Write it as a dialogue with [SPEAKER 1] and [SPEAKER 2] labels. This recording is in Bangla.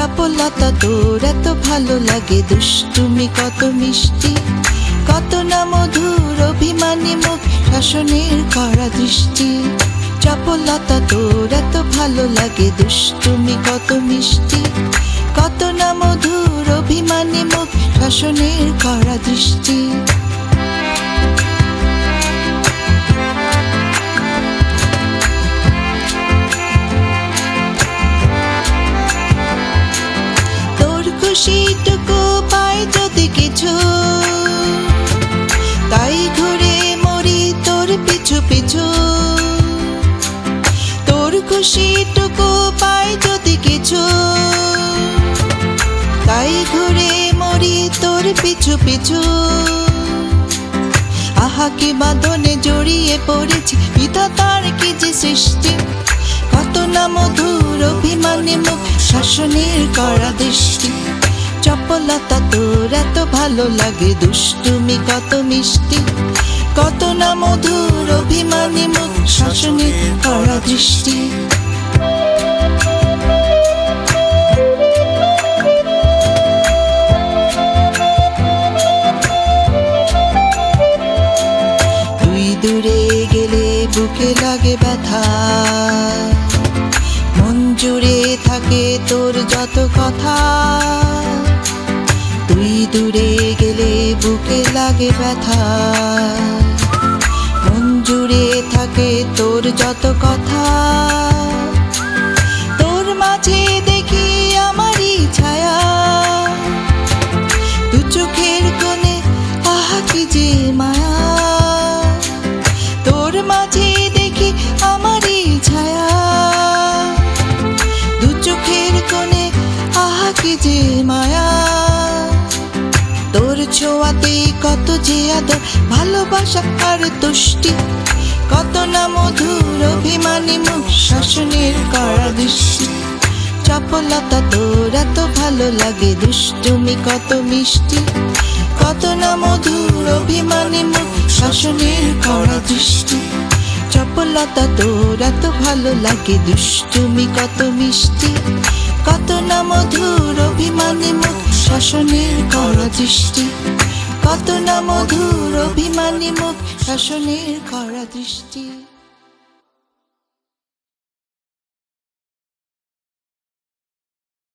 [SPEAKER 1] চপলতা তোর এত ভালো লাগে দুষ্টুমি, কত মিষ্টি, কত না মধুর অভিমানী মুখ, শাসনের করা দৃষ্টি। চপলতা তোর এত ভালো লাগে দুষ্টুমি, কত মিষ্টি, কত না মধুর অভিমানী মুখ, শাসনের করা দৃষ্টি। কিছু। তাই ঘুরে মরি তোর পিছু পিছু। তোর খুশিটুকু পাই যদি কিছু। তাই ঘুরে মরি তোর পিছু পিছু। আহা, কি বাঁধনে জড়িয়ে পড়েছি। বিধাতার কি যে সৃষ্টি? কত না মধুর অভিমানী মুখ শাসনের করা দৃষ্টি। চপলতা তোর এত ভালো লাগে, দুষ্টুমি কত মিষ্টি। কত না মধুর অভিমানী মুখ শাসনের করা দৃষ্টি। দূরে গেলে বুকে লাগে ব্যথা। মন জুড়ে থাকে তোর যত কথা। দূরে গেলে বুকে লাগে ব্যথা। মন জুড়ে থাকে তোর যত কথা। তোর মাঝে দেখি আমারই ছায়া। দু চোখের কোণে, আহা, কি যে মায়া। তোর মাঝে দেখি আমারই ছায়া। দু চোখের কোণে, আহা, কি যে মায়া। তোর ছোঁয়াতে কত যে আদর, ভালোবাসা আর তুষ্টি। কত না মধুর অভিমানী মুখ, শাসনের করা দৃষ্টি। চপলতা তোর এত ভালো লাগে, দুষ্টুমি কত মিষ্টি। কত না মধুর অভিমানী মুখ, শাসনের করা দৃষ্টি। চপলতা তোর এত ভালো লাগে, দুষ্টুমি কত মিষ্টি। কত না মধুর অভিমানী মুখ শাসনের করা দৃষ্টি। কত না মধুর অভিমানী মুখ শাসনের করা দৃষ্টি।